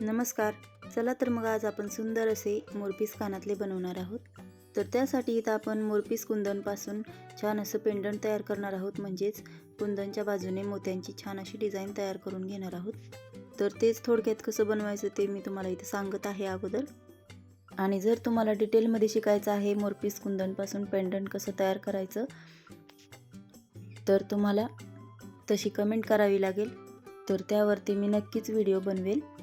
नमस्कार. चला तर मग आज आपण सुंदर असे मोरपीस कानातले बनवणार आहोत. तर त्यासाठी इथं आपण मोरपीस कुंदनपासून छान असं पेंडंट तयार करणार आहोत. म्हणजेच कुंदनच्या बाजूने मोत्यांची छान अशी डिझाईन तयार करून घेणार आहोत. तर तेच थोडक्यात कसं बनवायचं ते मी तुम्हाला इथं सांगत आहे अगोदर. आणि जर तुम्हाला डिटेलमध्ये शिकायचं आहे मोरपीस कुंदनपासून पेंडंट कसं तयार करायचं तर तुम्हाला तशी कमेंट करावी लागेल. तर त्यावरती मी नक्कीच व्हिडिओ बनवेल.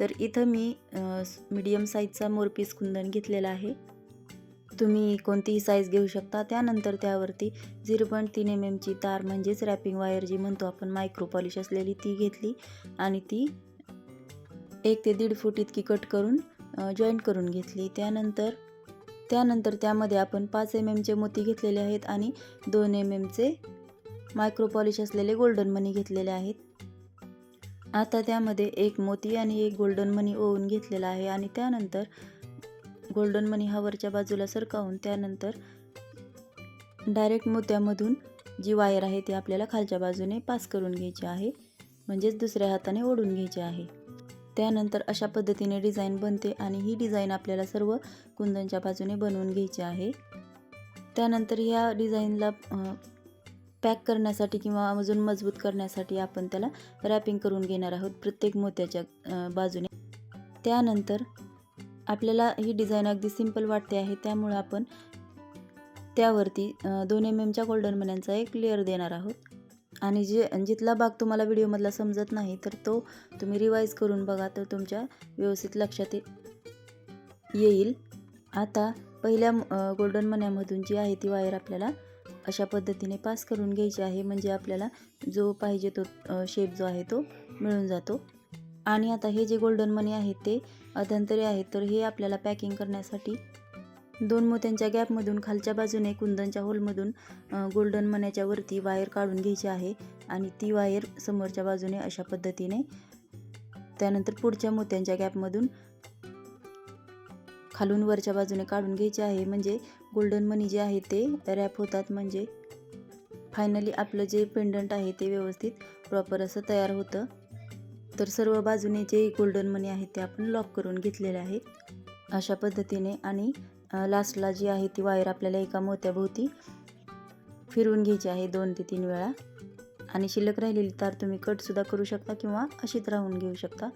तर इथं मी मीडियम साईजचा मोरपीस कुंदन घेतलेला आहे. तुम्ही कोणतीही साईज घेऊ शकता. त्यानंतर त्यावरती झिरो पॉईंट तीन एम एमची तार म्हणजेच रॅपिंग वायर जी म्हणतो आपण मायक्रो पॉलिश असलेली ती घेतली आणि ती एक ते दीड फूट इतकी कट करून जॉईंट करून घेतली. त्यानंतर त्यानंतर त्यामध्ये आपण पाच एम एमचे मोती घेतलेले आहेत आणि दोन एम एमचे मायक्रो पॉलिश असलेले गोल्डन मनी घेतलेले आहेत. आता त्यामध्ये एक मोती आणि एक गोल्डन मनी ओवून घेतलेला आहे आणि त्यानंतर गोल्डन मनी हा वरच्या बाजूला सरकावून त्यानंतर डायरेक्ट मोत्यामधून जी वायर आहे ती आपल्याला खालच्या बाजूने पास करून घ्यायची आहे. म्हणजेच दुसऱ्या हाताने ओढून घ्यायची आहे. त्यानंतर अशा पद्धतीने डिझाईन बनते आणि ही डिझाईन आपल्याला सर्व कुंदनच्या बाजूने बनवून घ्यायची आहे. त्यानंतर ह्या डिझाईनला पॅक करण्यासाठी किंवा अजून मजबूत करण्यासाठी आपण त्याला रॅपिंग करून घेणार आहोत प्रत्येक मोत्याच्या बाजूने. त्यानंतर आपल्याला ही डिझाईन अगदी सिंपल वाटते आहे. त्यामुळे आपण त्यावरती दोन एम एमच्या गोल्डन मन्यांचा एक लेअर देणार आहोत. आणि जे जिथला भाग तुम्हाला व्हिडिओमधला समजत नाही तर तो तुम्ही रिवाईज करून बघा तर तुमच्या व्यवस्थित लक्षात येईल. आता पहिल्या गोल्डन मन्यामधून जी आहे ती वायर आपल्याला अशा पद्धतीने पास करून घ्यायची आहे. म्हणजे आपल्याला जो पाहिजे तो शेप जो आहे तो मिळून जातो. आणि आता हे जे गोल्डन मनी आहेत ते अध्यंतरी आहेत. तर हे आपल्याला पॅकिंग करण्यासाठी दोन मोत्यांच्या गॅपमधून खालच्या बाजूने कुंदनच्या होलमधून गोल्डन मण्याच्या वरती वायर काढून घ्यायची आहे. आणि ती वायर समोरच्या बाजूने अशा पद्धतीने त्यानंतर पुढच्या मोत्यांच्या गॅपमधून खालून वरच्या बाजूने काढून घ्यायचे आहे. म्हणजे गोल्डन मनी जे आहे ते रॅप होतात. म्हणजे फायनली आपलं जे पेंडंट आहे ते व्यवस्थित प्रॉपर असं तयार होतं. तर सर्व बाजूने जे गोल्डन मनी आहेत ते आपण लॉक करून घेतलेले आहेत अशा पद्धतीने आणि लास्टला जी आहे ती वायर आपल्याला एका मोत्याभोवती फिरवून घ्यायची आहे दोन ते तीन वेळा. आणि शिल्लक राहिलेली तार तुम्ही कटसुद्धा करू शकता किंवा अशीच राहून घेऊ शकता.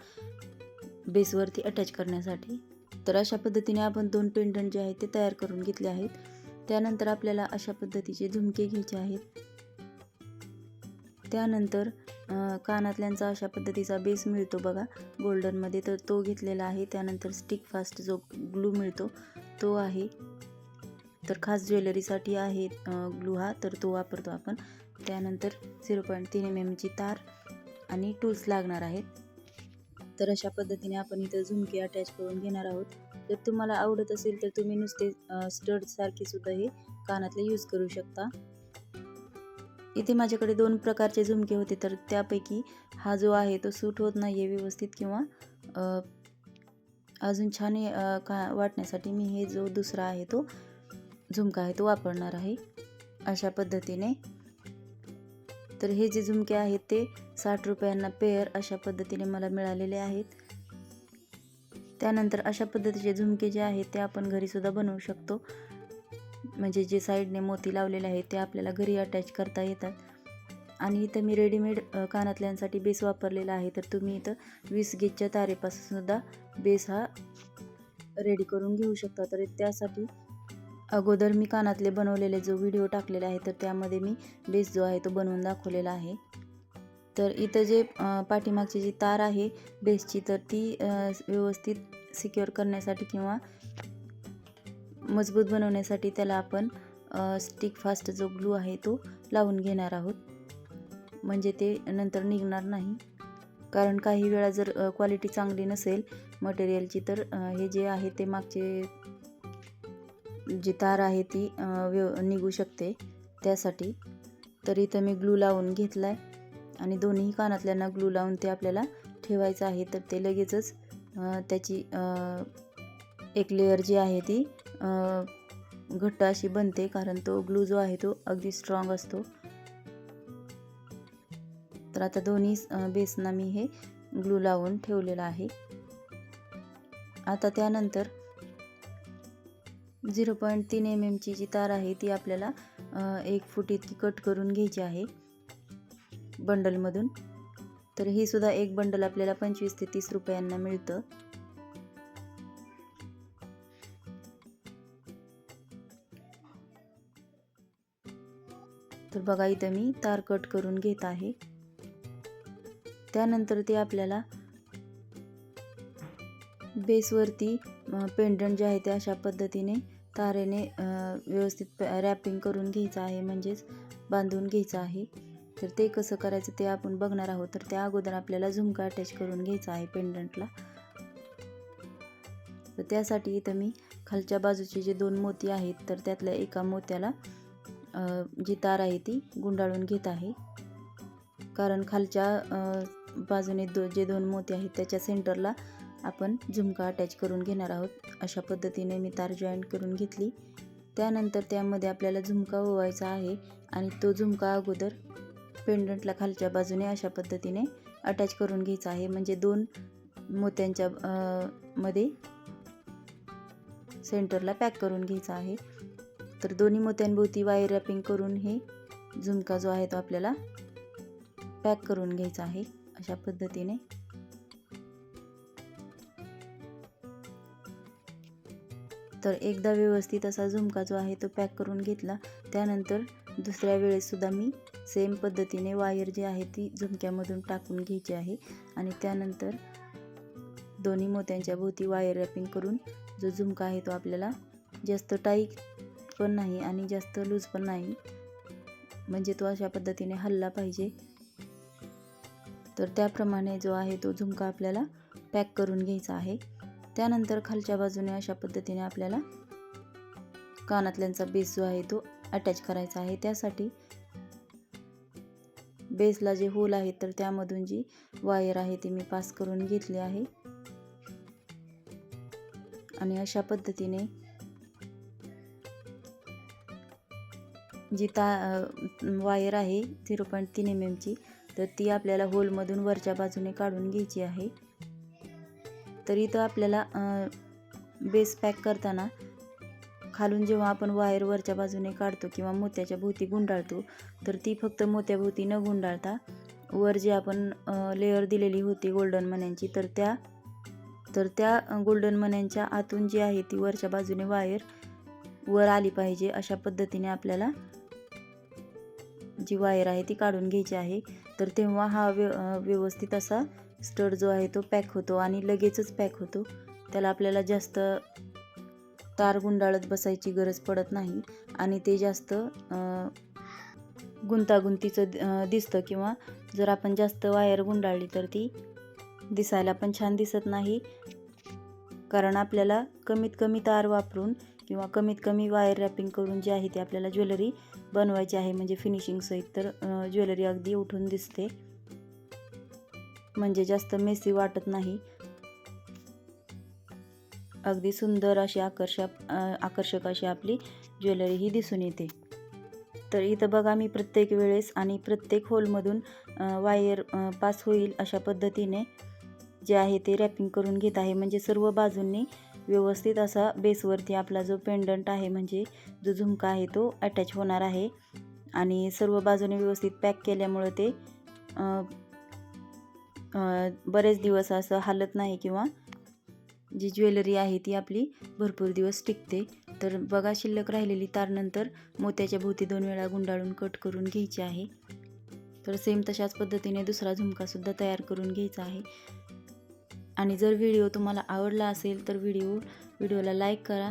बेसवरती अटॅच करण्यासाठी. तर अशा पद्धतीने आपण दोन पेंडंट जे आहेत ते तयार करून घेतले आहेत. त्यानंतर आपल्याला अशा पद्धतीचे झुमके घ्यायचे आहेत. त्यानंतर कानातल्यांचा अशा पद्धतीचा बेस मिळतो बघा. गोल्डनमध्ये तर तो घेतलेला आहे. त्यानंतर स्टिक फास्ट जो ग्लू मिळतो तो आहे. तर खास ज्वेलरीसाठी आहे ग्लू हा. तर तो वापरतो आपण. त्यानंतर झिरो पॉईंट तीन एम एमची तार आणि टूल्स लागणार आहेत. तर अशा पद्धतीने आपण इथं झुमके अटॅच करून घेणार आहोत. जर तुम्हाला आवडत असेल तर तुम्ही नुसते स्टडसारखे सुद्धा हे कानातले यूज करू शकता. इथे माझ्याकडे दोन प्रकारचे झुमके होते तर त्यापैकी हा जो आहे तो सूट होत नाही आहे व्यवस्थित किंवा अजून छान का वाटण्यासाठी मी हे जो दुसरा आहे तो झुमका आहे तो वापरणार आहे. अशा पद्धतीने तर हे जे झुमके आहेत ते साठ रुपयांना पेअर अशा पद्धतीने मला मिळालेले आहेत. त्यानंतर अशा पद्धतीचे झुमके जे आहेत ते आपण घरीसुद्धा बनवू शकतो. म्हणजे जे साईडने मोती लावलेले आहेत ते आपल्याला घरी अटॅच करता येतात. आणि इथं मी रेडीमेड कानातल्यांसाठी बेस वापरलेला आहे. तर तुम्ही इथं वीस गेजच्या तारेपासूनसुद्धा बेस हा रेडी करून घेऊ शकता. तर त्यासाठी अगोदर मी कानातले बनवलेले जो व्हिडिओ टाकलेला आहे तर त्यामध्ये मी बेस जो आहे तो बनवून दाखवलेला आहे. तर इथं जे पाठीमागची जी तार आहे बेसची तर ती व्यवस्थित सिक्युअर करण्यासाठी किंवा मजबूत बनवण्यासाठी त्याला आपण स्टिक फास्ट जो ग्लू आहे तो लावून घेणार आहोत. म्हणजे ते नंतर निघणार नाही. कारण काही वेळा जर क्वालिटी चांगली नसेल मटेरियलची तर हे जे आहे ते मागचे जी तार आहे ती व्यव निघू शकते त्यासाठी. तर इथं मी ग्लू लावून घेतला आहे आणि दोन्ही कानातल्यांना ग्लू लावून ते आपल्याला ठेवायचं आहे. तर ते लगेचच त्याची एक लेअर जी आहे ती घट्ट अशी बनते कारण तो ग्लू जो आहे तो अगदी स्ट्रॉंग असतो. तर आता दोन्ही बेसना मी हे ग्लू लावून ठेवलेलं आहे. आता त्यानंतर झिरो पॉईंट तीन एम एमची जी तार आहे ती आपल्याला एक फूट इतकी कट करून घ्यायची आहे बंडलमधून. तर ही सुद्धा एक बंडल आपल्याला पंचवीस ते तीस रुपयांना मिळतं. तर बघा इथं मी तार कट करून घेत आहे. त्यानंतर ते आपल्याला बेसवरती पेंडंट जे आहे ते अशा पद्धतीने तारेने व्यवस्थित रॅपिंग करून घ्यायचं आहे म्हणजेच बांधून घ्यायचं आहे. तर ते कसं करायचं ते आपण बघणार आहोत. तर त्या अगोदर आपल्याला झुमका अटॅच करून घ्यायचा आहे पेंडंटला तर त्यासाठी इथं मी खालच्या बाजूचे जे दोन मोती आहेत तर त्यातल्या एका मोत्याला जी तार आहे ती गुंडाळून घेत आहे. कारण खालच्या बाजूने दो जे दोन मोती आहेत त्याच्या सेंटरला आपण झुमका अटॅच करून घेणार आहोत. अशा पद्धतीने मी तार जॉईंट करून घेतली. त्यानंतर त्यामध्ये आपल्याला झुमका ओवायचा आहे आणि तो झुमका अगोदर पेंडंटला खालच्या बाजूने अशा पद्धतीने अटॅच करून घ्यायचा आहे. म्हणजे दोन मोत्यांच्या मध्ये सेंटरला पॅक करून घ्यायचा आहे. तर दोन्ही मोत्यांभोवती वायर रॅपिंग करून हे झुमका जो आहे तो आपल्याला पॅक करून घ्यायचा आहे. अशा पद्धतीने तर एकदा व्यवस्थित असा झुमका जो आहे तो पॅक करून घेतला. त्यानंतर दुसऱ्या वेळेससुद्धा मी सेम पद्धतीने वायर जी आहे ती झुमक्यामधून टाकून घ्यायची आहे. आणि त्यानंतर दोन्ही मोत्यांच्या भोवती वायर रॅपिंग करून जो झुमका आहे तो आपल्याला जास्त टाईट पण नाही आणि जास्त लूज पण नाही म्हणजे तो अशा पद्धतीने हल्ला पाहिजे. तर त्याप्रमाणे जो आहे तो झुमका आपल्याला पॅक करून घ्यायचा आहे. त्यानंतर खालच्या बाजूने अशा पद्धतीने आपल्याला कानातल्यांचा बेस जो आहे तो अटॅच करायचा आहे. त्यासाठी बेसला जे होल आहे तर त्यामधून जी वायर आहे ती मी पास करून घेतली आहे. आणि अशा पद्धतीने जी ता वायर आहे झिरो पॉईंट तीन एम एमची तर ती आपल्याला होलमधून वरच्या बाजूने काढून घ्यायची आहे. तर इथं आपल्याला बेस पॅक करताना खालून जेव्हा आपण वायर वरच्या बाजूने काढतो किंवा मोत्याच्या भोवती गुंडाळतो तर ती फक्त मोत्याभोवती न गुंडाळता वर जी आपण लेअर दिलेली होती गोल्डन मण्यांची तर त्या तर त्या गोल्डन मण्यांच्या आतून जी आहे ती वरच्या बाजूने वायर वर आली पाहिजे अशा पद्धतीने आपल्याला जी वायर आहे ती काढून घ्यायची आहे. तर तेव्हा हा व्य व्यवस्थित असा स्टड जो आहे तो पॅक होतो आणि लगेचच पॅक होतो. त्याला आपल्याला जास्त तार गुंडाळत बसायची गरज पडत नाही आणि ते जास्त गुंतागुंतीचं दिसतं किंवा जर आपण जास्त वायर गुंडाळली तर ती दिसायला पण छान दिसत नाही. कारण आपल्याला कमीत कमी तार वापरून किंवा कमीत कमी वायर रॅपिंग करून जी आहे ती आपल्याला ज्वेलरी बनवायची आहे म्हणजे फिनिशिंगसहित तर ज्वेलरी अगदी उठून दिसते. म्हणजे जास्त मेसी वाटत नाही. अगदी सुंदर अशी आकर्षक आकर्षक अशी आपली ज्वेलरी ही दिसून येते. तर इथं बघा मी प्रत्येक वेळेस आणि प्रत्येक होलमधून वायर पास होईल अशा पद्धतीने जे आहे ते रॅपिंग करून घेत आहे. म्हणजे सर्व बाजूंनी व्यवस्थित असा बेसवरती आपला जो पेंडंट आहे म्हणजे जो झुमका आहे तो अटॅच होणार आहे. आणि सर्व बाजूने व्यवस्थित पॅक केल्यामुळं ते बरेच दिवस असं हालत नाही किंवा जी ज्वेलरी आहे ती आपली भरपूर दिवस टिकते. तर बघा शिल्लक राहिलेली तार नंतर मोत्याच्या भोवती दोन वेळा गुंडाळून कट करून घ्यायची आहे. तर सेम तशाच पद्धतीने दुसरा झुमकासुद्धा तयार करून घ्यायचा आहे. आणि जर व्हिडिओ तुम्हाला आवडला असेल तर व्हिडिओ व्हिडिओला लाईक करा.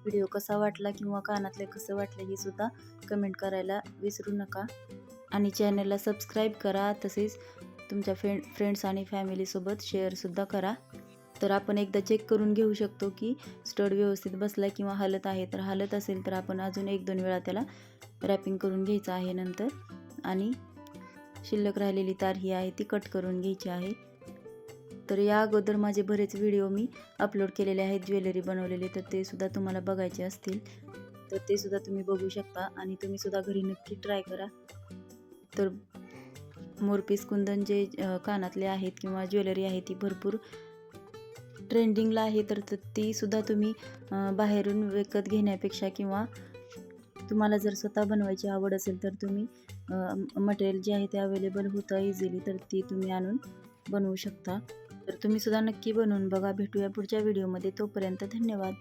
व्हिडिओ कसा वाटला किंवा कानातले कसं वाटलं हे सुद्धा कमेंट करायला विसरू नका. आणि चॅनलला सबस्क्राईब करा. तसेच तुमच्या फ्रेंड फ्रेंड्स आणि फॅमिलीसोबत शेअरसुद्धा करा. तर आपण एकदा चेक करून घेऊ शकतो की स्टड व्यवस्थित बसला किंवा हलत आहे. तर हलत असेल तर आपण अजून एक दोन वेळा त्याला रॅपिंग करून घ्यायचं आहे नंतर. आणि शिल्लक राहिलेली तार ही आहे ती कट करून घ्यायची आहे. तर या अगोदर माझे बरेच व्हिडिओ मी अपलोड केलेले आहेत ज्वेलरी बनवलेले. तर ते सुद्धा तुम्हाला बघायचे असतील. तर ते सुद्धा तुम्ही बघू शकता आणि तुम्ही सुद्धा घरी नक्की ट्राय करा. तर मोरपीस कुंदन जे कानातले आहेत किंवा ज्वेलरी आहे ती भरपूर ट्रेंडिंगला आहे तर ती सुद्धा तुम्ही बाहेरून विकत घेण्यापेक्षा किंवा तुम्हाला जर स्वतः बनवायची आवड असेल तर तुम्ही मटेरियल जे आहे ते अवेलेबल होतं इझिली तर ती तुम्ही आणून बनवू शकता. तर तुम्ही सुद्धा नक्की बनवून बघा. भेटूया पुढच्या व्हिडिओमध्ये. तोपर्यंत धन्यवाद.